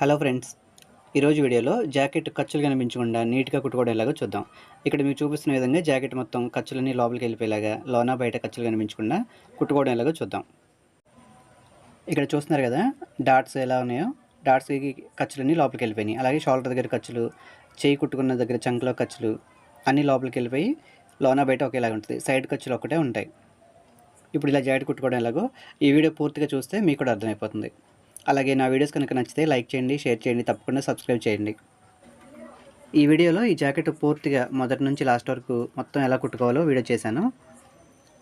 Hello friends ఈరోజు వీడియోలో jacket ఖర్చులు కనిపించకుండా నీట్గా కుట్టుకోవడం ఎలాగో చూద్దాం. ఇక్కడ మీకు చూపిస్తున్న విధంగా జాకెట్ మొత్తం ఖర్చులన్నీ లోపలికి వెళ్ళిపోయేలాగా లోనా బయట ఖర్చులు కనిపించకుండా కుట్టుకోవడం ఎలాగో చూద్దాం. ఇక్కడ చూస్తున్నారు కదా డాట్స్ ఎలా ఉన్నాయో? డాట్స్కి ఖర్చులన్నీ లోపలికి వెళ్ళిపోయినాయి. అలాగే షోల్డర్ దగ్గర ఖర్చులు చేయి కుట్టుకున్న దగ్గర చంకలో ఖర్చులు అన్నీ లోపలికి వెళ్ళిపోయి లోనా బయట ఒకేలాగా ఉంటుంది. సైడ్ ఖర్చులు ఒకటే ఉంటాయి. ఇప్పుడు ఇలా జాకెట్ కుట్టుకోవడం ఎలాగో ఈ వీడియో పూర్తిగా చూస్తే మీకు కూడా అర్థమైపోతుంది. అలాగే నా వీడియోస్ కనుక నచ్చితే లైక్ చేయండి షేర్ చేయండి తప్పకుండా సబ్స్క్రైబ్ చేయండి. ఈ వీడియోలో ఈ జాకెట్ పూర్తిగా మొదటి నుంచి లాస్ట్ వరకు మొత్తం ఎలా కుట్టుకోవాలో వీడియో చేశాను.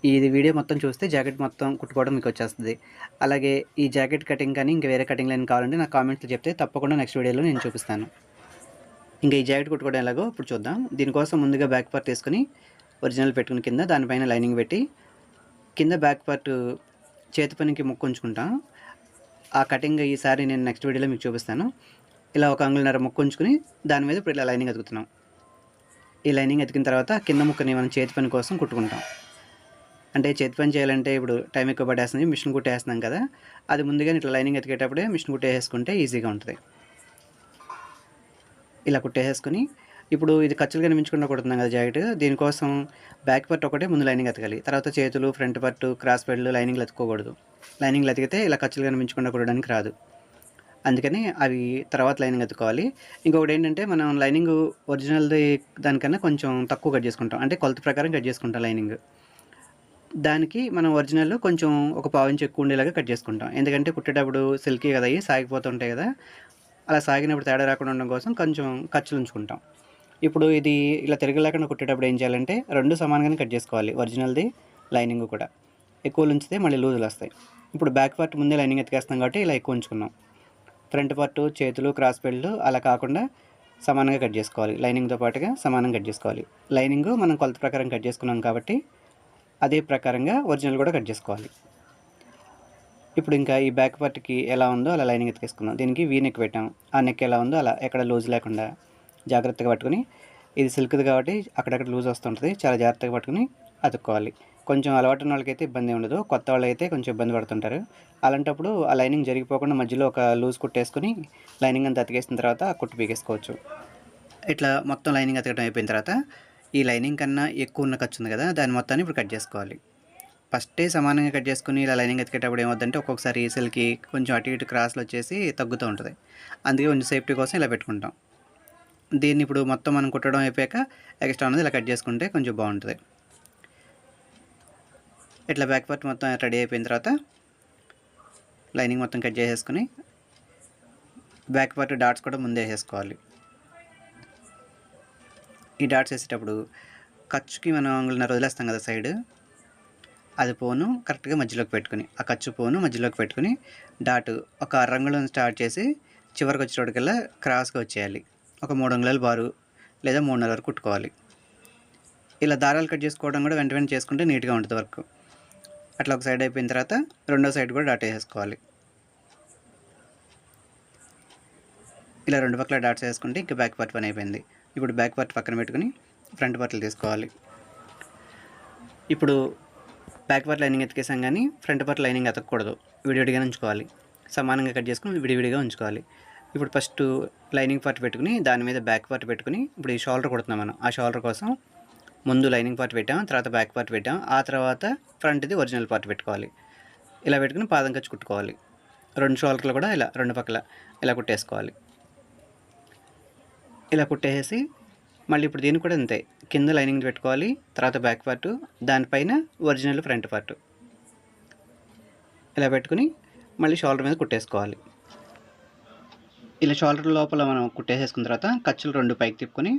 ఇది వీడియో మొత్తం చూస్తే జాకెట్ మొత్తం కుట్టుకోవడం మీకు వచ్చేస్తుంది. అలాగే ఈ జాకెట్ కటింగ్ కానీ ఇంకా వేరే కటింగ్ లైన్ కావాలంటే నాకు కామెంట్స్లో చెప్తే తప్పకుండా నెక్స్ట్ వీడియోలో నేను చూపిస్తాను. ఇంకా ఈ జాకెట్ కుట్టుకోవడం ఎలాగో ఇప్పుడు చూద్దాం. దీనికోసం ముందుగా బ్యాక్ పార్ట్ తీసుకుని ఒరిజినల్ పెట్టుకుని కింద దానిపైన లైనింగ్ పెట్టి కింద బ్యాక్ పార్ట్ చేతి పనికి ముక్కు ఉంచుకుంటాం. ఆ కటింగ్ ఈసారి నేను నెక్స్ట్ వీడియోలో మీకు చూపిస్తాను. ఇలా ఒక అంగుళనర ముక్కు ఉంచుకుని దాని మీద ఇప్పుడు ఇలా లైనింగ్ అతుకుతున్నాం. ఈ లైనింగ్ అతికిన తర్వాత కింద ముక్కని మనం చేతి పని కోసం కుట్టుకుంటాం. అంటే చేతి పని చేయాలంటే ఇప్పుడు టైం ఎక్కువ పడేస్తుంది మిషన్ కుట్టేస్తున్నాం కదా. అది ముందుగా ఇట్లా లైనింగ్ ఎతికేటప్పుడే మిషన్ కుట్టేసుకుంటే ఈజీగా ఉంటుంది. ఇలా కుట్టేసుకుని ఇప్పుడు ఇది ఖర్చులు కనిపించకుండా కుడుతున్నాం కదా జాకెట్. దీనికోసం బ్యాక్ పార్ట్ ఒకటే ముందు లైనింగ్ అతకాలి తర్వాత చేతులు ఫ్రంట్ పార్ట్ క్రాస్ పెడ్లు లైనింగ్లు ఎత్తుకోకూడదు. లైనింగ్లు ఎతికితే ఇలా ఖర్చులు కనిపించకుండా కుడడానికి రాదు. అందుకని అవి తర్వాత లైనింగ్ ఎత్తుకోవాలి. ఇంకొకటి ఏంటంటే మనం లైనింగ్ ఒరిజినల్ది దానికన్నా కొంచెం తక్కువ కట్ చేసుకుంటాం. అంటే కొలత ప్రకారం కట్ చేసుకుంటాం లైనింగ్ దానికి మనం ఒరిజినల్ కొంచెం ఒక పావు ఇంచు ఎక్కువ ఉండేలాగా కట్ చేసుకుంటాం. ఎందుకంటే కుట్టేటప్పుడు సిల్కీ కదా అవి సాగిపోతుంటాయి కదా. అలా సాగినప్పుడు తేడా రాకుండా ఉండడం కోసం కొంచెం ఖర్చులు ఉంచుకుంటాం. ఇప్పుడు ఇది ఇలా తిరగలేకుండా కుట్టేటప్పుడు ఏం చేయాలంటే రెండు సమానంగానే కట్ చేసుకోవాలి ఒరిజినల్ది లైనింగ్ కూడా. ఎక్కువ ఉంచితే మళ్ళీ లూజులు వస్తాయి. ఇప్పుడు బ్యాక్ పార్ట్ ముందే లైనింగ్ ఎత్తికేస్తాం కాబట్టి ఇలా ఎక్కువ ఉంచుకున్నాం. ఫ్రంట్ పార్ట్ చేతులు క్రాస్ బెల్ట్ అలా కాకుండా సమానంగా కట్ చేసుకోవాలి. లైనింగ్తో పాటుగా సమానంగా కట్ చేసుకోవాలి. లైనింగ్ మనం కొలత ప్రకారం కట్ చేసుకున్నాం కాబట్టి అదే ప్రకారంగా ఒరిజినల్ కూడా కట్ చేసుకోవాలి. ఇప్పుడు ఇంకా ఈ బ్యాక్ పార్ట్కి ఎలా ఉందో అలా లైనింగ్ ఎత్తుకేసుకుందాం దీనికి వీ నెక్ పెట్టాం. ఆ నెక్ ఎలా ఉందో అలా ఎక్కడ లూజ్ లేకుండా జాగ్రత్తగా పట్టుకుని ఇది సిల్క్ది కాబట్టి అక్కడక్కడ లూజ్ వస్తుంటుంది చాలా జాగ్రత్తగా పట్టుకుని అతుక్కోవాలి. కొంచెం అలవాటు ఉన్న వాళ్ళకైతే ఇబ్బంది ఉండదు కొత్త వాళ్ళు అయితే కొంచెం ఇబ్బంది పడుతుంటారు. అలాంటప్పుడు ఆ లైనింగ్ జరిగిపోకుండా మధ్యలో ఒక లూజ్ కుట్టేసుకుని లైనింగ్ అంతా అతికేసిన తర్వాత కుట్టు పీకేసుకోవచ్చు. ఇట్లా మొత్తం లైనింగ్ అతకడం అయిపోయిన తర్వాత ఈ లైనింగ్ కన్నా ఎక్కువ ఉన్న ఖర్చు ఉంది కదా దాని మొత్తాన్ని ఇప్పుడు కట్ చేసుకోవాలి. ఫస్టే సమానంగా కట్ చేసుకుని ఇలా లైనింగ్ ఎతికేటప్పుడు ఏమవుతుందంటే ఒక్కొక్కసారి ఈసెల్కి కొంచెం అటు ఇటు క్రాస్లు వచ్చేసి తగ్గుతూ ఉంటుంది. అందుకే కొంచెం సేఫ్టీ కోసం ఇలా పెట్టుకుంటాం. దీన్ని ఇప్పుడు మొత్తం మనం కుట్టడం అయిపోయాక ఎక్స్ట్రా అనేది ఇలా కట్ చేసుకుంటే కొంచెం బాగుంటుంది. ఇట్లా బ్యాక్ పార్ట్ మొత్తం రెడీ అయిపోయిన తర్వాత లైనింగ్ మొత్తం కట్ చేసేసుకుని బ్యాక్ పార్ట్ డాట్స్ కూడా ముందే వేసేసుకోవాలి. ఈ డాట్స్ వేసేటప్పుడు ఖర్చుకి మనం అంగుళన్నర వదిలేస్తాం కదా సైడ్ అది పోను కరెక్ట్గా మధ్యలోకి పెట్టుకుని ఆ ఖర్చు పోను మధ్యలోకి పెట్టుకుని డాట్ ఒక రంగులో స్టార్ట్ చేసి చివరికి వచ్చేటోటికల్లా క్రాస్గా వచ్చేయాలి. ఒక మూడు అంగుళాలు బారు లేదా మూడు నెలల వరకు కుట్టుకోవాలి. ఇలా దారాలు కట్ చేసుకోవడం కూడా వెంట వెంటనే చేసుకుంటే నీట్గా ఉంటుంది వర్క్. అట్లా ఒక సైడ్ అయిపోయిన తర్వాత రెండో సైడ్ కూడా డాట్ వేసేసుకోవాలి ఇలా రెండు పక్కల డాట్స్ వేసుకుంటే ఇంకా బ్యాక్ పార్ట్ పని అయిపోయింది. ఇప్పుడు బ్యాక్ పార్ట్ పక్కన పెట్టుకుని ఫ్రంట్ పార్ట్లు తీసుకోవాలి. ఇప్పుడు బ్యాక్ పార్ట్ లైనింగ్ ఎతికేసాం కానీ ఫ్రంట్ పార్ట్ లైనింగ్ ఎతకూడదు విడివిడిగా ఉంచుకోవాలి. సమానంగా కట్ చేసుకుని విడివిడిగా ఉంచుకోవాలి. ఇప్పుడు ఫస్ట్ లైనింగ్ పార్ట్ పెట్టుకుని దాని మీద బ్యాక్ పార్ట్ పెట్టుకుని ఇప్పుడు ఈ షోల్డర్ కొడుతున్నాం మనం. ఆ షోల్డర్ కోసం ముందు లైనింగ్ పార్ట్ పెట్టాం తర్వాత బ్యాక్ పార్ట్ పెట్టాం ఆ తర్వాత ఫ్రంట్ది ఒరిజినల్ పార్ట్ పెట్టుకోవాలి. ఇలా పెట్టుకుని పాదం ఖర్చు కుట్టుకోవాలి. రెండు షోల్డర్లు కూడా ఇలా రెండు పక్కల ఇలా కుట్టేసుకోవాలి. ఇలా కుట్టేసి మళ్ళీ ఇప్పుడు దీన్ని కూడా అంతే. కింద లైనింగ్ పెట్టుకోవాలి తర్వాత బ్యాక్ పార్ట్ దానిపైన ఒరిజినల్ ఫ్రంట్ పార్ట్. ఇలా పెట్టుకుని మళ్ళీ షోల్డర్ మీద కుట్టేసుకోవాలి. ఇలా షోల్డర్ లోపల మనం కుట్టేసేసుకున్న తర్వాత ఖర్చులు రెండు పైకి తిప్పుకొని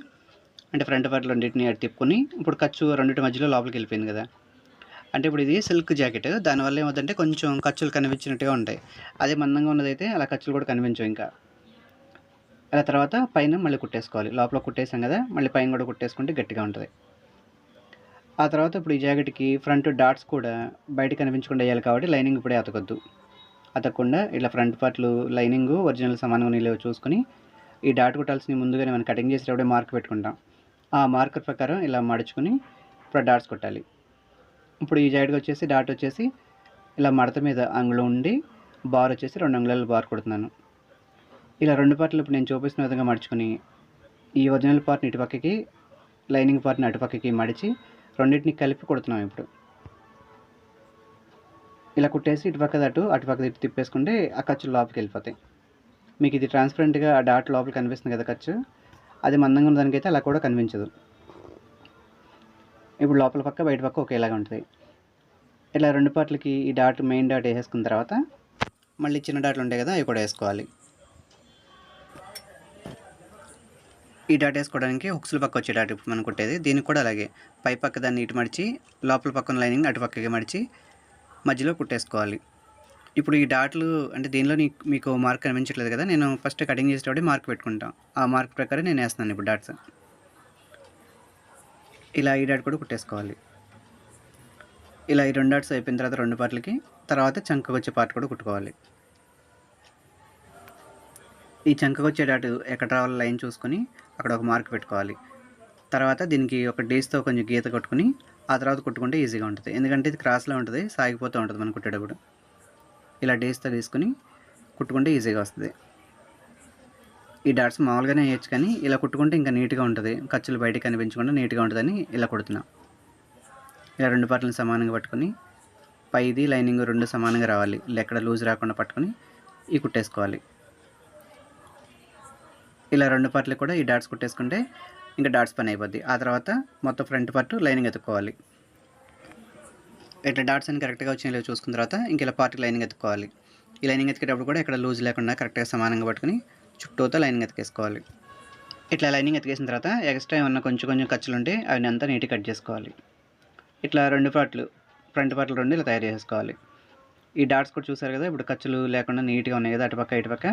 అంటే ఫ్రంట్ పార్ట్ రెండింటిని అటు తిప్పుకొని ఇప్పుడు ఖర్చు రెండింటి మధ్యలో లోపలికి వెళ్ళిపోయింది కదా. అంటే ఇప్పుడు ఇది సిల్క్ జాకెట్. దానివల్ల ఏమవుతుందంటే కొంచెం ఖర్చులు కనిపించినట్టుగా ఉంటాయి. అదే మందంగా ఉన్నదైతే అలా ఖర్చులు కూడా కనిపించవు ఇంకా. అలా తర్వాత పైన మళ్ళీ కుట్టేసుకోవాలి. లోపల కుట్టేసాం కదా మళ్ళీ పైన కూడా కుట్టేసుకుంటే గట్టిగా ఉంటుంది. ఆ తర్వాత ఇప్పుడు ఈ జాకెట్కి ఫ్రంట్ డాట్స్ కూడా బయట కనిపించకుండా వేయాలి కాబట్టి లైనింగ్ ఇప్పుడే అతకొద్దు. అతకుండా ఇలా ఫ్రంట్ పార్ట్లు లైనింగ్ ఒరిజినల్ సమానంగా నీళ్ళు చూసుకొని ఈ డాట్ కుట్టాల్సిన ముందుగానే మనం కటింగ్ చేసేటప్పుడే మార్క్ పెట్టుకుంటాం. ఆ మార్కర్ ప్రకారం ఇలా మడుచుకొని ఇప్పుడు డాట్స్ కొట్టాలి. ఇప్పుడు ఈ జాకెట్కి వచ్చేసి డాట్ వచ్చేసి ఇలా మడత మీద అంగుళం ఉండి బార్ వచ్చేసి రెండు అంగుళాలు బార్ కొడుతున్నాను. ఇలా రెండు పార్ట్లు ఇప్పుడు నేను చూపిస్తున్న విధంగా మడుచుకొని ఈ ఒరిజినల్ పార్ట్ని ఇటుపక్కకి లైనింగ్ పార్ట్ని అటుపక్కకి మడిచి రెండింటిని కలిపి కొడుతున్నాం ఇప్పుడు. ఇలా కుట్టేసి ఇటుపక్క అటు అటుపక్క ఇటు తిప్పేసుకుంటే ఆ ఖర్చులు లోపలికి వెళ్ళిపోతాయి. మీకు ఇది ట్రాన్స్పరెంట్గా ఆ డాట్ లోపల కనిపిస్తుంది కదా ఖర్చు. అది మందంగా ఉన్న దానికైతే అలా కూడా కనిపించదు. ఇప్పుడు లోపల పక్క బయట పక్క ఒకేలాగా ఉంటుంది. ఇలా రెండు పార్ట్లకి ఈ డాట్ మెయిన్ డాట్ వేసేసుకున్న తర్వాత మళ్ళీ చిన్న డాట్లు ఉంటాయి కదా అవి కూడా వేసుకోవాలి. ఈ డాట్ వేసుకోవడానికి హుక్స్ల పక్క వచ్చే డాట్ ఇప్పుడు మనం కుట్టేది. దీనికి కూడా అలాగే. పై పక్క దాన్ని ఇటు మడిచి లోపల పక్కన లైనింగ్ అటు పక్కకి మడిచి మధ్యలో కుట్టేసుకోవాలి. ఇప్పుడు ఈ డాట్లు అంటే దీనిలో నీ మీకు మార్క్ కనిపించట్లేదు కదా నేను ఫస్ట్ కటింగ్ చేసేటప్పుడు మార్క్ పెట్టుకుంటాం. ఆ మార్క్ ప్రకారం నేను వేస్తున్నాను ఇప్పుడు డాట్స్. ఇలా ఈ డాట్ కూడా కుట్టేసుకోవాలి. ఇలా ఈ రెండు డాట్స్ అయిపోయిన తర్వాత రెండు పార్ట్లకి తర్వాత చంకకు వచ్చే పార్ట్ కూడా కుట్టుకోవాలి. ఈ చంకకు వచ్చే డాట్ ఎక్కడ రావాలో లైన్ చూసుకొని అక్కడ ఒక మార్క్ పెట్టుకోవాలి. తర్వాత దీనికి ఒక డేస్తో కొంచెం గీత కొట్టుకుని ఆ తర్వాత కుట్టుకుంటే ఈజీగా ఉంటుంది. ఎందుకంటే ఇది క్రాస్లో ఉంటుంది సాగిపోతూ ఉంటుంది మనం కుట్టేటప్పుడు. ఇలా డేస్తో తీసుకుని కుట్టుకుంటే ఈజీగా వస్తుంది. ఈ డాట్స్ మామూలుగానే వేయచ్చు కానీ ఇలా కుట్టుకుంటే ఇంకా నీట్గా ఉంటుంది. ఖర్చులు బయటికి కనిపించకుండా నీట్గా ఉంటుందని ఇలా కుడుతున్నాం. ఇలా రెండు పార్ట్లను సమానంగా పట్టుకొని పైది లైనింగ్ రెండు సమానంగా రావాలి. ఎక్కడ లూజ్ రాకుండా పట్టుకొని ఈ కుట్టేసుకోవాలి. ఇలా రెండు పార్ట్లు కూడా ఈ డాట్స్ కుట్టేసుకుంటే ఇంకా డాట్స్ పని అయిపోద్ది. ఆ తర్వాత మొత్తం ఫ్రంట్ పార్ట్ లైనింగ్ ఎత్తుకోవాలి. ఇట్లా డాట్స్ అని కరెక్ట్గా వచ్చిన చూసుకున్న తర్వాత ఇంక ఇలా పార్ట్ లైనింగ్ ఎత్తుకోవాలి. ఈ లైనింగ్ ఎత్తుకేటప్పుడు కూడా ఇక్కడ లూజ్ లేకుండా కరెక్ట్గా సమానంగా పట్టుకుని చుట్టూతో లైనింగ్ ఎత్తుకేసుకోవాలి. ఇట్లా లైనింగ్ ఎత్తుకేసిన తర్వాత ఎక్స్ట్రా ఏమన్నా కొంచెం కొంచెం ఖర్చులు ఉంటే అవి అంతా నీట్గా కట్ చేసుకోవాలి. ఇట్లా రెండు పార్ట్లు ఫ్రంట్ పార్ట్లు రెండు ఇలా తయారు చేసుకోవాలి. ఈ డాట్స్ కూడా చూసారు కదా ఇప్పుడు ఖర్చులు లేకుండా నీట్గా ఉన్నాయి కదా అటుపక్క ఇటుపక్క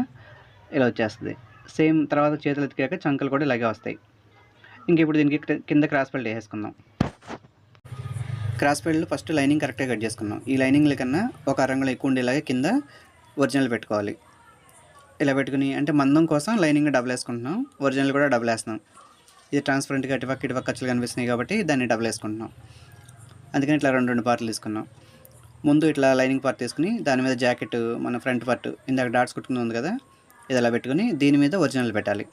ఇలా వచ్చేస్తుంది. సేమ్ తర్వాత చేతులు ఎత్తికాక చంకలు కూడా ఇలాగే వస్తాయి. ఇంక ఇప్పుడు దీనికి కింద క్రాస్ బెల్ట్ వేసేసుకుందాం క్రాస్ బెల్ట్ ఫస్ట్ లైనింగ్ కరెక్ట్గా కట్ చేసుకుందాం. ఈ లైనింగ్ల కన్నా ఒక అరంగులు ఎక్కువ ఉండేలాగా కింద ఒరిజినల్ పెట్టుకోవాలి. ఇలా పెట్టుకుని అంటే మందం కోసం లైనింగ్ డబుల్ వేసుకుంటున్నాం. ఒరిజినల్ కూడా డబుల్ వేస్తున్నాం. ఇది ట్రాన్స్పరెంట్గా ఇటుపక్క ఇటుపక్క ఖర్చులు కనిపిస్తున్నాయి కాబట్టి దాన్ని డబుల్ వేసుకుంటున్నాం. అందుకని ఇట్లా రెండు రెండు పార్ట్లు తీసుకున్నాం. ముందు ఇట్లా లైనింగ్ పార్ట్ తీసుకుని దాని మీద జాకెట్ మన ఫ్రంట్ పార్ట్ ఇందాక డాట్స్ కుట్టుకుంది కదా ఇది అలా పెట్టుకుని దీని మీద ఒరిజినల్ పెట్టాలి.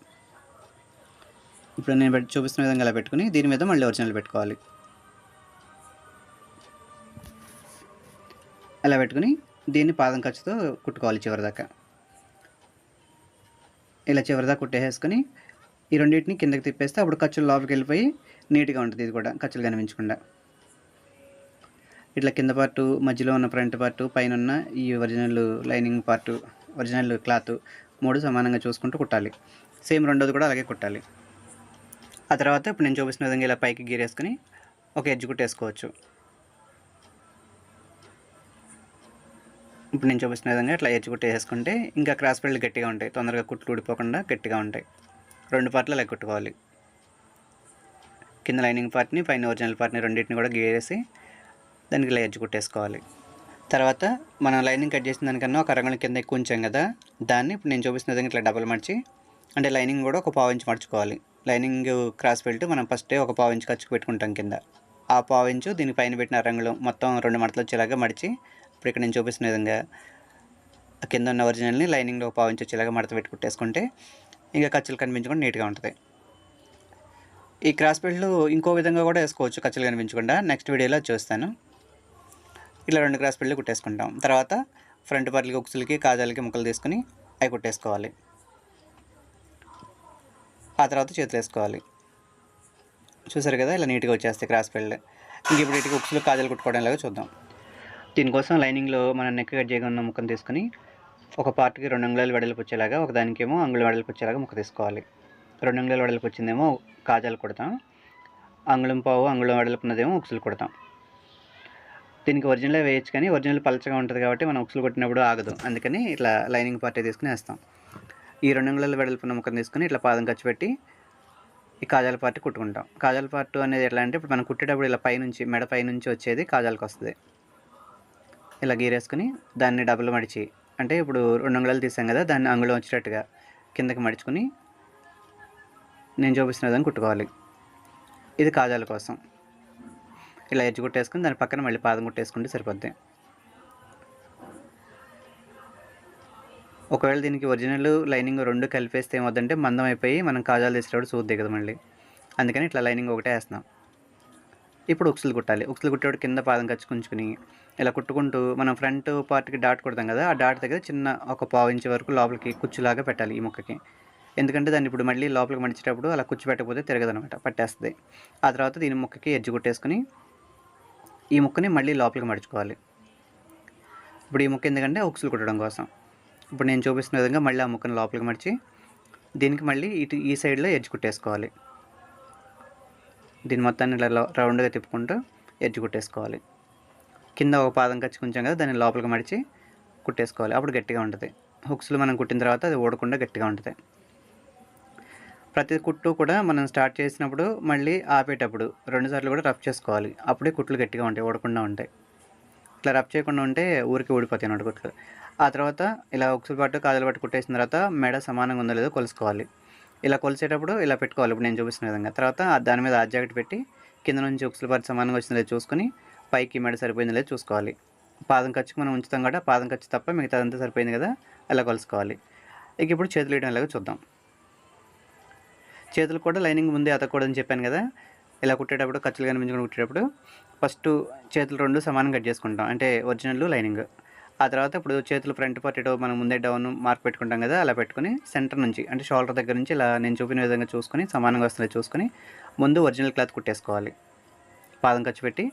ఇప్పుడు నేను చూపిస్తున్న విధంగా అలా పెట్టుకుని దీని మీద మళ్ళీ ఒరిజినల్ పెట్టుకోవాలి. అలా పెట్టుకుని దీన్ని పాదం ఖర్చుతో కుట్టుకోవాలి చివరిదాకా. ఇలా చివరిదాకా కుట్టేసుకొని ఈ రెండింటిని కిందకి తిప్పేస్తే అప్పుడు ఖర్చులు లోపలికి వెళ్ళిపోయి నీట్గా ఉంటుంది ఇది కూడా ఖర్చులు కనిపించకుండా. ఇట్లా కింద పార్టు మధ్యలో ఉన్న ఫ్రంట్ పార్టు పైన ఉన్న ఈ original lining part original cloth మూడు సమానంగా చూసుకుంటూ కుట్టాలి. సేమ్ రెండోది కూడా అలాగే కుట్టాలి. ఆ తర్వాత ఇప్పుడు నేను చూపిస్తున్న విధంగా ఇలా పైకి గీరేసుకుని ఒక ఎడ్జ్ కుట్టేసుకోవచ్చు ఇప్పుడు నేను చూపిస్తున్న విధంగా ఇట్లా ఎడ్జ్ కుట్టేసుకుంటే ఇంకా క్రాస్ బెల్ట్ గట్టిగా ఉంటాయి. తొందరగా కుట్లు ఊడిపోకుండా గట్టిగా ఉంటాయి. రెండు పార్ట్లు అలా కుట్టుకోవాలి. కింద లైనింగ్ పార్ట్ని పైన ఒరిజినల్ పార్ట్ని రెండింటిని కూడా గీరేసి దానికి ఇలా ఎడ్జ్ కుట్టేసుకోవాలి. తర్వాత మనం లైనింగ్ కట్ చేసిన దానికన్నా ఒక అరంగుళం కింద ఎక్కువ ఉంచాం కదా దాన్ని ఇప్పుడు నేను చూపిస్తున్న విధంగా ఇట్లా డబుల్ మడిచి అంటే లైనింగ్ కూడా ఒక పావు ఇంచు మడుచుకోవాలి. లైనింగ్ క్రాస్ బెల్ట్ మనం ఫస్టే ఒక పావు ఇంచు ఖర్చుకు పెట్టుకుంటాం కింద. ఆ పావు ఇంచు దీనిపైన పెట్టిన రంగులు మొత్తం రెండు మడతలు వచ్చేలాగా మడిచి ఇప్పుడు ఇక్కడ నేను చూపిస్తున్న విధంగా కింద ఉన్న ఒరిజినల్ని లైనింగ్లో ఒక పావు ఇంచు వచ్చేలాగా మడత పెట్టి కుట్టేసుకుంటే ఇంకా ఖర్చులు కనిపించకుండా నీట్గా ఉంటుంది. ఈ క్రాస్ బెల్ట్లు ఇంకో విధంగా కూడా వేసుకోవచ్చు ఖర్చులు కనిపించకుండా. నెక్స్ట్ వీడియోలో చూస్తాను. ఇట్లా రెండు క్రాస్ బెల్ట్లు కుట్టేసుకుంటాం. తర్వాత ఫ్రంట్ పర్లకి ఉక్సులకి కాజాలకి ముక్కలు తీసుకుని అవి కుట్టేసుకోవాలి. ఆ తర్వాత చేతులు వేసుకోవాలి. చూసారు కదా ఇలా నీట్గా వచ్చేస్తాయి క్రాస్ పెళ్ళి ఇంక ఇప్పుడు ఇటుకి ఉప్సులు కాజలు కుట్టుకోవడం లాగా చూద్దాం. దీనికోసం లైనింగ్లో మనం నెక్ కట్ చేయగా ఉన్న ముక్కను తీసుకుని ఒక పార్ట్కి రెండు అంగుళాలు వెడల్పు వచ్చేలాగా ఒక దానికేమో అంగుళం వెడల్పు వచ్చేలాగా ముక్క తీసుకోవాలి. రెండు అంగుళాలు వెడల్పు వచ్చిందేమో కాజాలు కుడతాం. అంగుళం పావు అంగుళం వెడల్పు ఉన్నదేమో ఉక్సులు కుడతాం. దీనికి ఒరిజినలే వేయచ్చు కానీ ఒరిజినల్ పలచగా ఉంటుంది కాబట్టి మనం ఉక్సులు కొట్టినప్పుడు ఆగదు. అందుకని ఇట్లా లైనింగ్ పార్టీ తీసుకుని వేస్తాం. ఈ రెండు అంగుళాలు వెడల్పున్న ముక్కను తీసుకుని ఇట్లా పాదం ఖర్చు పెట్టి ఈ కాజాల పార్ట్ కుట్టుకుంటాం. కాజాల పార్ట్ అనేది ఎట్లా అంటే ఇప్పుడు మనం కుట్టేటప్పుడు ఇలా పైనుంచి మెడ పైనుంచి వచ్చేది కాజాలకు వస్తుంది. ఇలా గీరేసుకుని దాన్ని డబుల్ మడిచి అంటే ఇప్పుడు రెండు అంగుళాలు తీసాం కదా దాన్ని అంగుళం వచ్చేటట్టుగా కిందకి మడుచుకుని నేను చూపిస్తున్న విధంగా కుట్టుకోవాలి. ఇది కాజాల కోసం. ఇలా ఎడ్జ్ కుట్టేసుకుని దాని పక్కన మళ్ళీ పాదం కుట్టేసుకుంటే సరిపోద్ది. ఒకవేళ దీనికి ఒరిజినల్ లైనింగ్ రెండు కలిపేస్తే ఏమవుతుందంటే మందం అయిపోయి మనం కాజాలు తీసేటప్పుడు సూది దిగదు మళ్ళీ. అందుకని ఇట్లా లైనింగ్ ఒకటే వేస్తున్నాం. ఇప్పుడు ఉక్సులు కుట్టాలి. ఉక్సులు కుట్టేవాడు కింద పాదం కచ్చుకుంచుకుని ఇలా కుట్టుకుంటూ మనం ఫ్రంట్ పార్ట్కి డాట్ కొడతాం కదా ఆ డాట్ దగ్గర చిన్న ఒక పావు ఇంచు వరకు లోపలికి కుచ్చులాగా పెట్టాలి ఈ ముక్కకి. ఎందుకంటే దాన్ని ఇప్పుడు మళ్ళీ లోపలికి మడిచేటప్పుడు అలా కుచ్చు పెట్టకపోతే తిరగదనమాట పట్టేస్తుంది. ఆ తర్వాత దీని ముక్కకి ఎడ్జ్ కుట్టేసుకుని ఈ ముక్కని మళ్ళీ లోపలికి మడుచుకోవాలి. ఇప్పుడు ఈ ముక్క ఎందుకంటే ఉక్సులు కుట్టడం కోసం. ఇప్పుడు నేను చూపిస్తున్న విధంగా మళ్ళీ ఆ ముక్కను లోపలికి మడిచి దీనికి మళ్ళీ ఇటు ఈ సైడ్లో ఎడ్జ్ కుట్టేసుకోవాలి. దీని మొత్తాన్ని ఇలా రౌండ్గా తిప్పుకుంటూ ఎడ్జ్ కుట్టేసుకోవాలి. కింద ఒక పాదం కచ్చి కొంచెం కదా దాన్ని లోపలికి మడిచి కుట్టేసుకోవాలి. అప్పుడు గట్టిగా ఉంటుంది. హుక్స్లు మనం కుట్టిన తర్వాత అది ఓడకుండా గట్టిగా ఉంటుంది. ప్రతి కుట్టు కూడా మనం స్టార్ట్ చేసినప్పుడు మళ్ళీ ఆపేటప్పుడు రెండుసార్లు కూడా రఫ్ చేసుకోవాలి. అప్పుడే కుట్లు గట్టిగా ఉంటాయి ఓడకుండా ఉంటాయి. ఇట్లా రబ్ చేయకుండా ఉంటే ఊరికి ఊడిపోతాయి అన్నమాట ఆ తర్వాత ఇలా ఒకసారి పట్టు కాజలు పట్టు కుట్టేసిన తర్వాత మెడ సమానంగా ఉందో లేదో కొలుసుకోవాలి. ఇలా కొలిసేటప్పుడు ఇలా పెట్టుకోవాలి. ఇప్పుడు నేను చూపిస్తున్న విధంగా. తర్వాత దాని మీద ఆ జాకెట్ పెట్టి కింద నుంచి ఉక్సులు పట్టు సమానంగా వచ్చిందో లేదో చూసుకొని పైకి మెడ సరిపోయిందో లేదో చూసుకోవాలి. పాదం ఖర్చుకు మనం ఉంచుతాం కూడా పాదం ఖర్చు తప్ప మిగతాదంతా సరిపోయింది కదా అలా కొలుసుకోవాలి. ఇక ఇప్పుడు చేతులు వేయడం ఎలాగో చూద్దాం. చేతులు కూడా లైనింగ్ ముందే అతకూడదని చెప్పాను కదా ఇలా కుట్టేటప్పుడు ఖర్చులు కనిపించుకుని కుట్టేటప్పుడు ఫస్ట్ చేతులు రెండు సమానం కట్ చేసుకుంటాం. అంటే ఒరిజినల్ లైనింగ్. ఆ తర్వాత ఇప్పుడు చేతులు ఫ్రంట్ పార్ట్ ఇటో మనం ముందే డౌన్ మార్క్ పెట్టుకుంటాం కదా అలా పెట్టుకుని సెంటర్ నుంచి అంటే షోల్డర్ దగ్గర నుంచి ఇలా నేను చూపిన విధంగా చూసుకొని సమానంగా వస్తుంది చూసుకొని ముందు ఒరిజినల్ క్లాత్ కుట్టేసుకోవాలి. పాదం ఖర్చు పెట్టి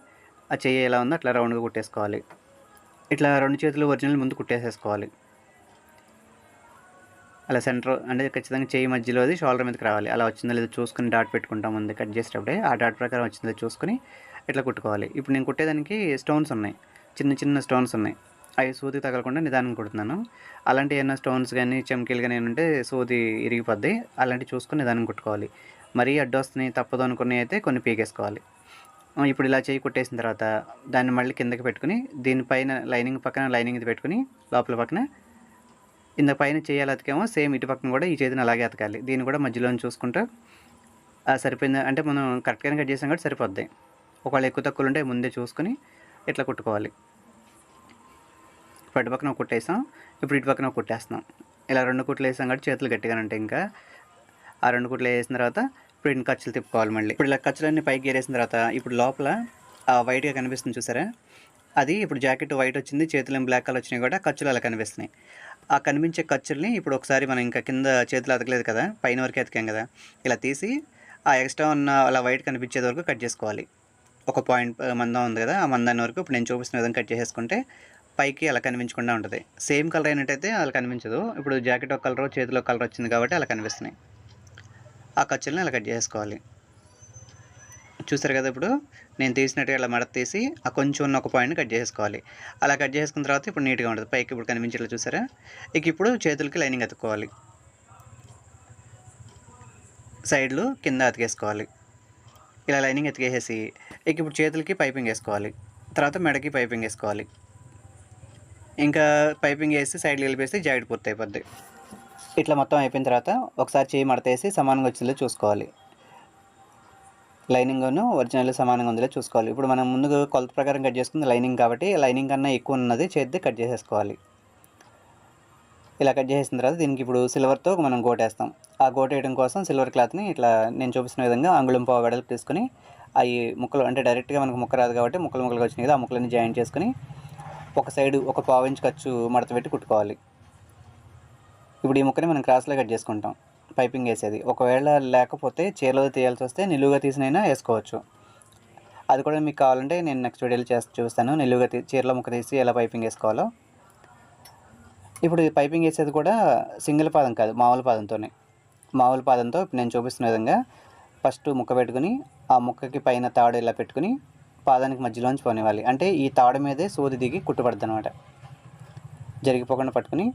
ఆ చెయ్యి ఎలా ఉందో అట్లా రౌండ్గా కుట్టేసుకోవాలి. ఇట్లా రెండు చేతులు ఒరిజినల్ ముందు కుట్టేసేసుకోవాలి. అలా సెంటర్ అంటే ఖచ్చితంగా చేయి మధ్యలోది షోల్డర్ మీదకి రావాలి. అలా వచ్చిందో లేదో చూసుకుని డాట్ పెట్టుకుంటాం ముందు కట్ చేసేటప్పుడే ఆ డాట్ ప్రకారం వచ్చిందో చూసుకుని ఇట్లా కుట్టుకోవాలి. ఇప్పుడు నేను కుట్టేదానికి స్టోన్స్ ఉన్నాయి. చిన్న చిన్న స్టోన్స్ ఉన్నాయి. అవి సూదికి తగలకుండా నిదానం కుడుతున్నాను. అలాంటి ఏమైనా స్టోన్స్ కానీ చెమ్కీలు కానీ ఉంటే సూది ఇరిగిపోద్ది. అలాంటివి చూసుకుని నిదానం కుట్టుకోవాలి. మరీ అడ్డొస్తున్నాయి తప్పదు అనుకుని అయితే కొన్ని పీకేసుకోవాలి. ఇప్పుడు ఇలా చేయి కుట్టేసిన తర్వాత దాన్ని మళ్ళీ కిందకి పెట్టుకుని దీనిపైన లైనింగ్ పక్కన లైనింగ్ ఇది పెట్టుకుని లోపల పక్కన ఇంత పైన చేయాలి అతికేమో సేమ్ ఇటు పక్కన కూడా ఈ చేతిని అలాగే అతకాలి. దీన్ని కూడా మధ్యలో చూసుకుంటూ సరిపోయింది? అంటే మనం కరెక్ట్గానే కట్ చేసాం కాబట్టి సరిపోద్ది. ఒకవేళ ఎక్కువ తక్కువలు ఉంటే ముందే చూసుకొని ఇట్లా కుట్టుకోవాలి. ఇప్పుడు అటు పక్కన ఒక కుట్టేసాం ఇప్పుడు ఇటు పక్కన ఒక కుట్టేస్తున్నాం. ఇలా రెండు కుట్లు వేసాం కాబట్టి చేతులు గట్టిగానే ఉంటాయి ఇంకా. ఆ రెండు కుట్లు వేసిన తర్వాత ఇప్పుడు ఇన్ని ఖర్చులు తిప్పుకోవాలి మళ్ళీ. ఇప్పుడు ఇలా ఖర్చులన్నీ పైకి ఏరేసిన తర్వాత ఇప్పుడు లోపల వైట్గా కనిపిస్తుంది చూసారా? అది ఇప్పుడు జాకెట్ వైట్ వచ్చింది చేతులేం బ్లాక్ కలర్ వచ్చినాయి కూడా ఖర్చులు అలా కనిపిస్తున్నాయి. ఆ కనిపించే ఖర్చుల్ని ఇప్పుడు ఒకసారి మనం ఇంకా కింద చేతులు అతకలేదు కదా పైన వరకు అతికాం కదా ఇలా తీసి ఆ ఎక్స్ట్రా ఉన్న అలా వైట్ కనిపించేది వరకు కట్ చేసుకోవాలి. ఒక పాయింట్ మందం ఉంది కదా ఆ మందాన్ని వరకు ఇప్పుడు నేను చూపిస్తున్న విధంగా కట్ చేసేసుకుంటే పైకి అలా కనిపించకుండా ఉంటుంది. సేమ్ కలర్ అయినట్టయితే అలా కనిపించదు. ఇప్పుడు జాకెట్ ఒక కలర్ చేతిలో కలర్ వచ్చింది కాబట్టి అలా కనిపిస్తున్నాయి. ఆ ఖర్చుల్ని అలా కట్ చేసుకోవాలి. చూసారు కదా ఇప్పుడు నేను తీసినట్టు ఇలా మడత తీసి ఆ కొంచెం ఉన్న ఒక పాయింట్ కట్ చేసుకోవాలి. అలా కట్ చేసుకున్న తర్వాత ఇప్పుడు నీట్గా ఉంటుంది. పైకి ఇప్పుడు కనిపించేలా చూసారా? ఇక ఇప్పుడు చేతులకి లైనింగ్ అతుక్కోవాలి. సైడ్లు కింద అతికేసుకోవాలి. ఇలా లైనింగ్ ఎతికేసేసి ఇక ఇప్పుడు చేతులకి పైపింగ్ వేసుకోవాలి. తర్వాత మెడకి పైపింగ్ వేసుకోవాలి. ఇంకా పైపింగ్ వేసి సైడ్లు కలిపేసి జాకెట్ పూర్తి అయిపోద్ది ఇట్లా మొత్తం అయిపోయిన తర్వాత ఒకసారి చేయి మడతేసి సమానంగా వచ్చేలా చూసుకోవాలి. లైనింగ్ను ఒరిజినల్ సమానంగా ఉందిలే చూసుకోవాలి. ఇప్పుడు మనం ముందు కొలత ప్రకారం కట్ చేసుకుంది లైనింగ్ కాబట్టి లైనింగ్ కన్నా ఎక్కువ ఉన్నది చేతి కట్ చేసేసుకోవాలి. ఇలా కట్ చేసిన తర్వాత దీనికి ఇప్పుడు సిల్వర్తో మనం గోటేస్తాం ఆ గోట వేయడం కోసం సిల్వర్ క్లాత్ని ఇట్లా నేను చూపిస్తున్న విధంగా అంగుళం పావు వెడల్పు తీసుకొని అవి ముక్కలు అంటే డైరెక్ట్గా మనకు ముక్క రాదు కాబట్టి ముక్కలు ముక్కలుగా వచ్చినాయి కదా ఆ ముక్కలని జాయిన్ చేసుకొని ఒక సైడ్ ఒక పావు ఇంచ్ ఖర్చు మడత పెట్టి కుట్టుకోవాలి. ఇప్పుడు ఈ ముక్కని మనం క్రాస్లో కట్ చేసుకుంటాం. పైపింగ్ వేసేది. ఒకవేళ లేకపోతే చీరలో తీయాల్సి వస్తే నిలువుగా తీసినైనా వేసుకోవచ్చు. అది కూడా మీకు కావాలంటే నేను నెక్స్ట్ వీడియోలో చేసి చూస్తాను నిలువుగా తీ చీరలో ముక్క తీసి ఎలా పైపింగ్ వేసుకోవాలో. ఇప్పుడు పైపింగ్ వేసేది కూడా సింగిల్ పాదం కాదు మామూలు పాదంతోనే. మామూలు పాదంతో ఇప్పుడు నేను చూపిస్తున్న విధంగా ఫస్ట్ ముక్క పెట్టుకుని ఆ ముక్కకి పైన తాడు ఇలా పెట్టుకుని పాదానికి మధ్యలోంచి పోనివ్వాలి. అంటే ఈ తాడు మీదే సూది దిగి కుట్టుపడుతుంది అనమాట జరిగిపోకుండా పట్టుకుని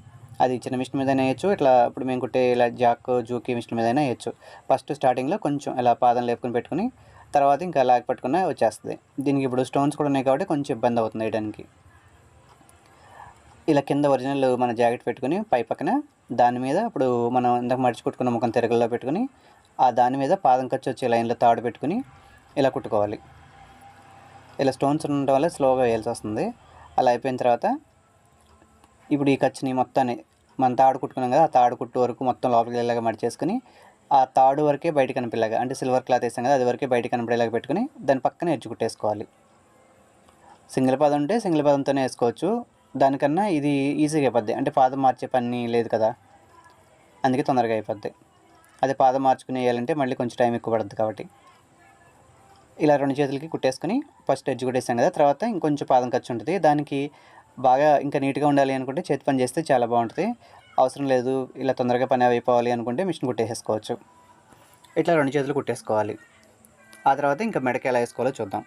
అది చిన్న మిషన్ మీద వేయచ్చు. ఇట్లా ఇప్పుడు మేము కుట్టే ఇలా జాక్ జూకి మిషన్ మీద వేయచ్చు. ఫస్ట్ స్టార్టింగ్లో కొంచెం ఇలా పాదం లేపుకొని పెట్టుకుని తర్వాత ఇంకా లాగి పట్టుకున్న వచ్చేస్తుంది. దీనికి ఇప్పుడు స్టోన్స్ కూడా ఉన్నాయి కాబట్టి కొంచెం ఇబ్బంది అవుతుంది వేయడానికి. ఇలా కింద ఒరిజినల్ మన జాకెట్ పెట్టుకుని పై పక్కన దాని మీద ఇప్పుడు మనం ఇందాక మడిచి కుట్టుకున్న ముఖం తిరగల్లో పెట్టుకుని ఆ దాని మీద పాదం ఖర్చు వచ్చే లైన్లో తాడు పెట్టుకుని ఇలా కుట్టుకోవాలి. ఇలా స్టోన్స్ ఉండడం వల్ల స్లోగా వేయాల్సి వస్తుంది. అలా అయిపోయిన తర్వాత ఇప్పుడు ఈ ఖర్చుని మొత్తాన్ని మనం తాడు కుట్టుకున్నాం కదా ఆ తాడు కుట్టు వరకు మొత్తం లోపలికి వెళ్ళగా మడిచేసుకుని ఆ తాడు వరకే బయట కనిపించలాగా అంటే సిల్వర్ క్లాత్ వేసాం కదా అది వరకే బయట కనపడేలాగా పెట్టుకుని దాని పక్కన ఎడ్జ్ కుట్టేసుకోవాలి. సింగిల్ పాదం ఉంటే సింగిల్ పాదంతోనే వేసుకోవచ్చు. దానికన్నా ఇది ఈజీగా అయిపోద్ది. అంటే పాదం మార్చే పని లేదు కదా అందుకే తొందరగా అయిపోద్ది. అదే పాదం మార్చుకుని వేయాలంటే మళ్ళీ కొంచెం టైం ఎక్కువ పడుతుంది కాబట్టి. ఇలా రెండు చేతులకి కుట్టేసుకొని ఫస్ట్ ఎడ్జ్ కుట్టేసాం కదా తర్వాత ఇంకొంచెం పాదం ఖర్చు ఉంటుంది. దానికి బాగా ఇంకా నీట్గా ఉండాలి అనుకుంటే చేతి పని చేస్తే చాలా బాగుంటుంది. అవసరం లేదు ఇలా తొందరగా పని అయిపోవాలి అనుకుంటే మిషన్ కుట్టేసేసుకోవచ్చు. ఇట్లా రెండు చేతులు కుట్టేసుకోవాలి. ఆ తర్వాత ఇంకా మెడకి ఎలా వేసుకోవాలో చూద్దాం.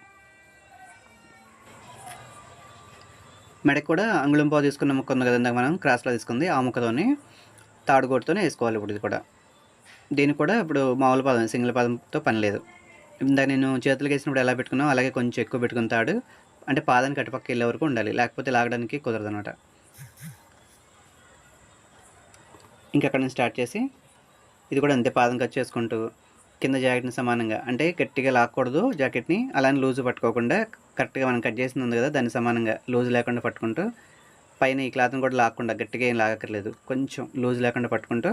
మెడకు కూడా అంగుళం పావు తీసుకున్న ముక్క ఉంది కదా మనం క్రాస్లో తీసుకుంది. ఆ ముక్కతోని తాడుగోటుతోనే వేసుకోవాలి ఇప్పుడు ఇది కూడా. దీనికి కూడా ఇప్పుడు మామూలు పదం సింగిల్ పదంతో పని లేదు. ఇందాక నేను చేతులకు వేసినప్పుడు ఎలా పెట్టుకున్నాం అలాగే కొంచెం ఎక్కువ పెట్టుకుని తాడు అంటే పాదానికి అటుపక్క వెళ్ళే వరకు ఉండాలి. లేకపోతే లాగడానికి కుదరదు అనమాట ఇంకా అక్కడ నుంచి స్టార్ట్ చేసి ఇది కూడా అంతే పాదం కట్ చేసుకుంటూ కింద జాకెట్ని సమానంగా అంటే గట్టిగా లాక్కూడదు జాకెట్ని అలానే లూజ్ పట్టుకోకుండా కరెక్ట్గా మనం కట్ చేసింది ఉంది కదా దాన్ని సమానంగా లూజ్ లేకుండా పట్టుకుంటూ పైన ఈ క్లాత్ని కూడా లాక్కుండా గట్టిగా ఏం లాగక్కర్లేదు కొంచెం లూజ్ లేకుండా పట్టుకుంటూ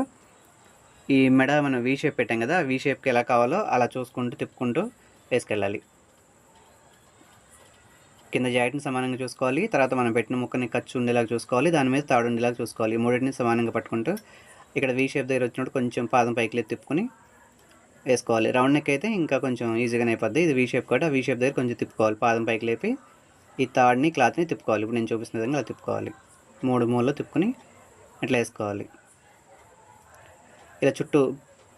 ఈ మెడ మనం వీ షేప్ పెట్టాం కదా వీ షేప్కి ఎలా కావాలో అలా చూసుకుంటూ తిప్పుకుంటూ వేసుకెళ్ళాలి. కింద జాకెట్ని సమానంగా చూసుకోవాలి. తర్వాత మనం పెట్టిన ముక్కని ఖర్చు ఉండేలాగా చూసుకోవాలి. దాని మీద తాడు ఉండేలాగా చూసుకోవాలి. మూడింటిని సమానంగా పట్టుకుంటూ ఇక్కడ వీ షేప్ దగ్గర వచ్చినప్పుడు కొంచెం పాదం పైకి తిప్పుకొని వేసుకోవాలి. రౌండ్ నెక్ అయితే ఇంకా కొంచెం ఈజీగానే అయిపోద్ది. ఇది వీ షేప్ కాబట్టి ఆ వీ షేప్ దగ్గర కొంచెం తిప్పుకోవాలి. పాదం పైకి లేపి ఈ తాడుని క్లాత్ని తిప్పుకోవాలి. ఇప్పుడు నేను చూపిస్తున్న విధంగా అలా తిప్పుకోవాలి. మూడు మూలలో తిప్పుకొని ఇట్లా వేసుకోవాలి. ఇలా చుట్టూ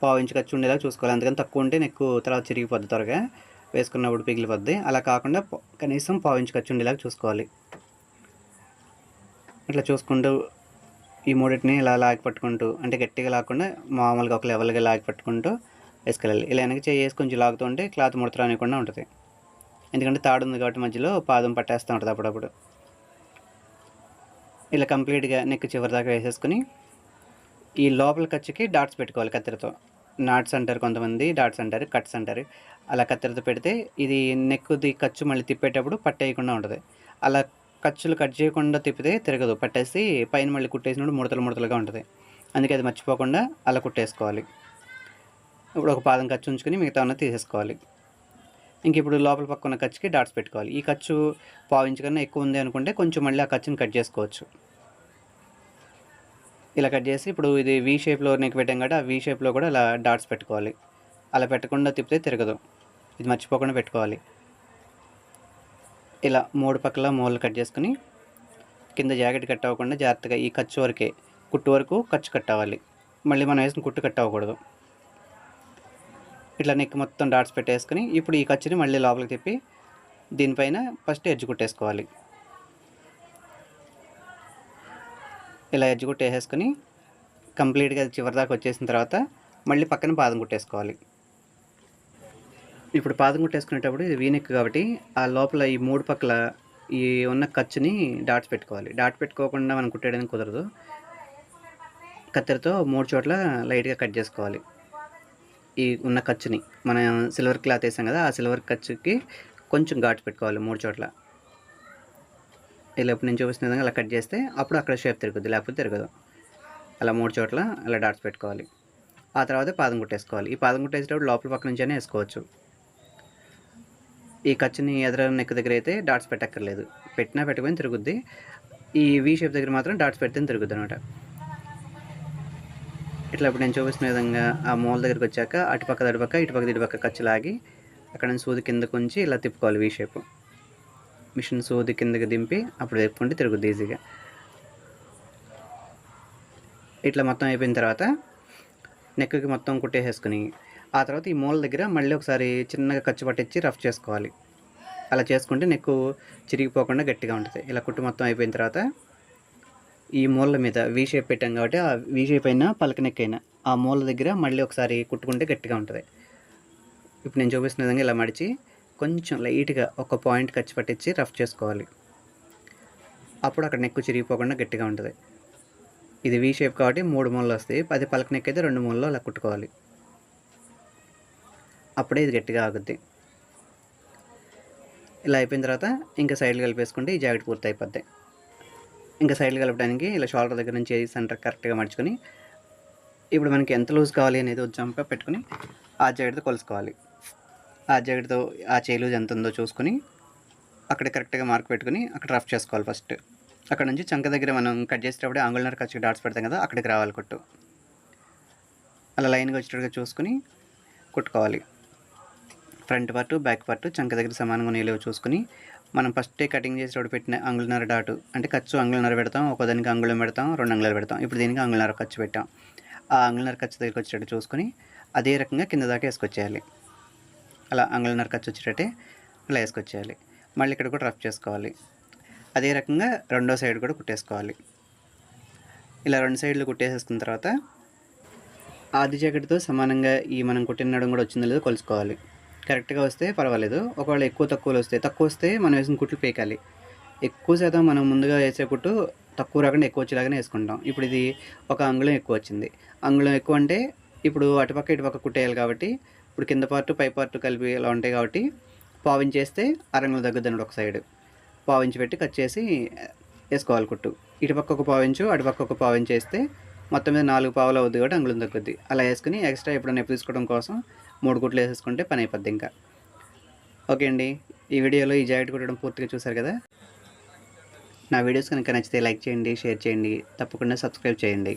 పావు ఇంచు ఖర్చు ఉండేలా చూసుకోవాలి. అందుకని తక్కువ ఉంటే నెక్కు తర్వాత చిరిగిపోద్ది త్వరగా. వేసుకున్నప్పుడు పిగిలిపోద్ది. అలా కాకుండా కనీసం పావించి ఇంచు ఖర్చు ఉండేలాగా చూసుకోవాలి. ఇట్లా చూసుకుంటూ ఈ మూడింటిని ఇలా లాగి పట్టుకుంటూ అంటే గట్టిగా లాకుండా మామూలుగా ఒక లెవెల్గా లాగి పట్టుకుంటూ వేసుకెళ్ళాలి. ఇలా వెనక చేయి కొంచెం లాగుతూ ఉంటే క్లాత్ ముడతరానికుండా ఉంటుంది. ఎందుకంటే తాడు ఉంది కాబట్టి మధ్యలో పాదం పట్టేస్తూ ఉంటుంది అప్పుడప్పుడు. ఇలా కంప్లీట్గా నెక్ చివరి దాకా వేసేసుకుని ఈ లోపల ఖర్చుకి డాట్స్ పెట్టుకోవాలి కత్తెరతో. నాట్స్ అంటారు కొంతమంది డాట్స్ అంటారు కట్స్ అంటారు. అలా కత్తెరతో పెడితే ఇది నెక్కుది ఖర్చు మళ్ళీ తిప్పేటప్పుడు పట్టేయకుండా ఉంటుంది. అలా ఖర్చులు కట్ చేయకుండా తిప్పితే తిరగదు. పట్టేసి పైన మళ్ళీ కుట్టేసినప్పుడు ముడతలు ముడతలుగా ఉంటుంది. అందుకే అది మర్చిపోకుండా అలా కుట్టేసుకోవాలి. ఇప్పుడు ఒక పాదం ఖర్చు ఉంచుకొని మిగతా ఉన్నది తీసేసుకోవాలి. ఇంక ఇప్పుడు లోపల పక్క ఉన్న ఖర్చుకి డాట్స్ పెట్టుకోవాలి. ఈ ఖర్చు పావించకన్నా ఎక్కువ ఉంది అనుకుంటే కొంచెం మళ్ళీ ఆ ఖర్చుని కట్ చేసుకోవచ్చు. ఇలా కట్ చేసి ఇప్పుడు ఇది వీ షేప్లో నెక్ పెట్టాం కాబట్టి ఆ వీ షేప్లో కూడా ఇలా డాట్స్ పెట్టుకోవాలి. అలా పెట్టకుండా తిప్పితే తిరగదు. ఇది మర్చిపోకుండా పెట్టుకోవాలి. ఇలా మూడు పక్కల మూలలు కట్ చేసుకుని కింద జాకెట్ కట్ అవ్వకుండా జాగ్రత్తగా ఈ ఖర్చు వరకే కుట్టు వరకు ఖర్చు కట్ అవ్వాలి. మళ్ళీ మనం వేసిన కుట్టు కట్ అవ్వకూడదు. ఇట్లా నెక్ మొత్తం డాట్స్ పెట్టేసుకుని ఇప్పుడు ఈ ఖర్చుని మళ్ళీ లోపలికి తిప్పి దీనిపైన ఫస్ట్ ఎడ్జ్ కుట్టేసుకోవాలి. ఇలా ఎడ్జ్ కుట్టేసేసుకొని కంప్లీట్గా చివరి దాకా వచ్చేసిన తర్వాత మళ్ళీ పక్కన పాదం కుట్టేసుకోవాలి. ఇప్పుడు పాదం కుట్టేసుకునేటప్పుడు ఇది వీనెక్ కాబట్టి ఆ లోపల ఈ మూడు పక్కల ఈ ఉన్న ఖర్చుని డాట్స్ పెట్టుకోవాలి. డాట్ పెట్టుకోకుండా మనం కుట్టేయడానికి కుదరదు. కత్తెరతో మూడు చోట్ల లైట్గా కట్ చేసుకోవాలి. ఈ ఉన్న ఖర్చుని మనం సిల్వర్ క్లాత్ వేసాం కదా ఆ సిల్వర్ ఖర్చుకి కొంచెం ఘాటు పెట్టుకోవాలి మూడు చోట్ల. ఇలా ఇప్పుడు నేను చూపిస్తున్న విధంగా అలా కట్ చేస్తే అప్పుడు అక్కడ షేప్ తిరుగుద్ది లేకపోతే తిరగదు. అలా మూడు చోట్ల అలా డాట్స్ పెట్టుకోవాలి. ఆ తర్వాత పాదం కుట్టేసుకోవాలి. ఈ పాదం కుట్టేసేటప్పుడు లోపల పక్క నుంచైనా వేసుకోవచ్చు. ఈ ఖర్చుని ఎదుర నెక్ దగ్గర అయితే డాట్స్ పెట్టక్కర్లేదు. పెట్టినా పెట్టుకొని తిరుగుద్ది. ఈ వీ షేప్ దగ్గర మాత్రం డాట్స్ పెడితే తిరుగుద్ది అనమాట ఇట్లా ఇప్పుడు నేను చూపిస్తున్న విధంగా ఆ మూల దగ్గరికి వచ్చాక అటుపక్క అటుపక్క ఇటుపక్క ఇటుపక్క ఖర్చు లాగి అక్కడ నుంచి సూది కిందకు ఉంచి ఇలా తిప్పుకోవాలి వీ షేప్ మిషన్ సూది కిందకి దింపి అప్పుడు తిప్పుకుంటే తిరుగుద్ది ఈజీగా. ఇట్లా మొత్తం అయిపోయిన తర్వాత నెక్కి మొత్తం కుట్టేసేసుకుని ఆ తర్వాత ఈ మూల దగ్గర మళ్ళీ ఒకసారి చిన్నగా ఖర్చు పట్టించి రఫ్ చేసుకోవాలి. అలా చేసుకుంటే నెక్కు చిరిగిపోకుండా గట్టిగా ఉంటుంది. ఇలా కుట్టు మొత్తం అయిపోయిన తర్వాత ఈ మూల మీద వీ షేప్ పెట్టాం కాబట్టి ఆ వీ షేప్ అయినా పలక నెక్ అయినా ఆ మూల దగ్గర మళ్ళీ ఒకసారి కుట్టుకుంటే గట్టిగా ఉంటుంది. ఇప్పుడు నేను చూపిస్తున్న విధంగా ఇలా మడిచి కొంచెం లైట్గా ఒక పాయింట్ ఖర్చు పట్టించి రఫ్ చేసుకోవాలి. అప్పుడు అక్కడ నెక్కు చిరిగిపోకుండా గట్టిగా ఉంటుంది. ఇది వీ షేప్ కాబట్టి మూడు మూలలు వస్తాయి. అది పలక నెక్ అయితే రెండు మూలలో అలా కుట్టుకోవాలి. అప్పుడే ఇది గట్టిగా ఆగుద్ది. ఇలా అయిపోయిన తర్వాత ఇంకా సైడ్లు కలిపేసుకుంటే ఈ జాకెట్ పూర్తి అయిపోద్ది. ఇంకా సైడ్లు కలపడానికి ఇలా షోల్డర్ దగ్గర నుంచి సెంటర్ కరెక్ట్గా మడుచుకొని ఇప్పుడు మనకి ఎంత లూజ్ కావాలి అనేది జంప్ పెట్టుకుని ఆ జాకెట్తో కొలుసుకోవాలి. ఆ జాకెట్తో ఆ చేలూజ్ ఎంత ఉందో చూసుకొని అక్కడ కరెక్ట్గా మార్క్ పెట్టుకుని అక్కడ రఫ్ చేసుకోవాలి ఫస్ట్. అక్కడ నుంచి చంక దగ్గర మనం కట్ చేసేటప్పుడు ఆంగులర్ కచ్చి డాట్స్ పెడతాం కదా అక్కడికి రావాలి కొట్టు. అలా లైన్గా వచ్చేటట్టుగా చూసుకుని కుట్టుకోవాలి. ఫ్రంట్ పార్ట్ బ్యాక్ పార్ట్ చంక దగ్గర సమానంగా నీళ్ళు చూసుకుని మనం ఫస్టే కటింగ్ చేసేటప్పుడు పెట్టిన అంగుళనర డాటు అంటే ఖర్చు అంగుళనర పెడతాం ఒకదానికి అంగుళం పెడతాం రెండు అంగుళాలు పెడతాం. ఇప్పుడు దీనికి అంగుళనర ఖర్చు పెట్టాం. ఆ అంగుళనర ఖర్చు దగ్గరికి వచ్చేటట్టు చూసుకొని అదే రకంగా కింద దాకా వేసుకొచ్చేయాలి. అలా అంగుళన్నర ఖర్చు వచ్చేటట్టే అలా వేసుకొచ్చేయాలి. మళ్ళీ ఇక్కడ కూడా రఫ్ చేసుకోవాలి. అదే రకంగా రెండో సైడ్ కూడా కుట్టేసుకోవాలి. ఇలా రెండు సైడ్లు కుట్టేసేసుకున్న తర్వాత ఆది జాకెట్తో సమానంగా ఈ మనం కుట్టిన నడుం కూడా వచ్చిందో లేదో కొలుసుకోవాలి కరెక్ట్గా వస్తే పర్వాలేదు. ఒకవేళ ఎక్కువ తక్కువలో వస్తే తక్కువ వస్తే మనం వేసిన కుట్లు పేకాలి. ఎక్కువ శాతం మనం ముందుగా వేసే కుట్టు తక్కువ రాకుండా ఎక్కువ వచ్చేలాగానే వేసుకుంటాం. ఇప్పుడు ఇది ఒక అంగుళం ఎక్కువ వచ్చింది. అంగుళం ఎక్కువ అంటే ఇప్పుడు అటుపక్క ఇటుపక్క కుట్టేయాలి కాబట్టి ఇప్పుడు కింద పార్ట్ పై పార్ట్ కలిపి ఇలా ఉంటాయి కాబట్టి పావించి చేస్తే అరంగులు తగ్గుద్దండి ఒక సైడ్. పావించి పెట్టి కట్ చేసి వేసుకోవాలి కుట్టు. ఇటుపక్క ఒక పావించు అటుపక్క ఒక పావించి వేస్తే మొత్తం మీద నాలుగు పావులు అవుద్ది కాబట్టి అంగుళం తగ్గుద్ది. అలా వేసుకుని ఎక్స్ట్రా ఎప్పుడైనా నొప్పి తీసుకోవడం కోసం మూడు కుట్లు వేసేసుకుంటే పని అయిపోద్ది ఇంకా. ఓకే అండి. ఈ వీడియోలో ఈ జాకెట్ కుట్టడం పూర్తిగా చూసారు కదా? నా వీడియోస్ కనుక నచ్చితే లైక్ చేయండి షేర్ చేయండి తప్పకుండా సబ్స్క్రైబ్ చేయండి.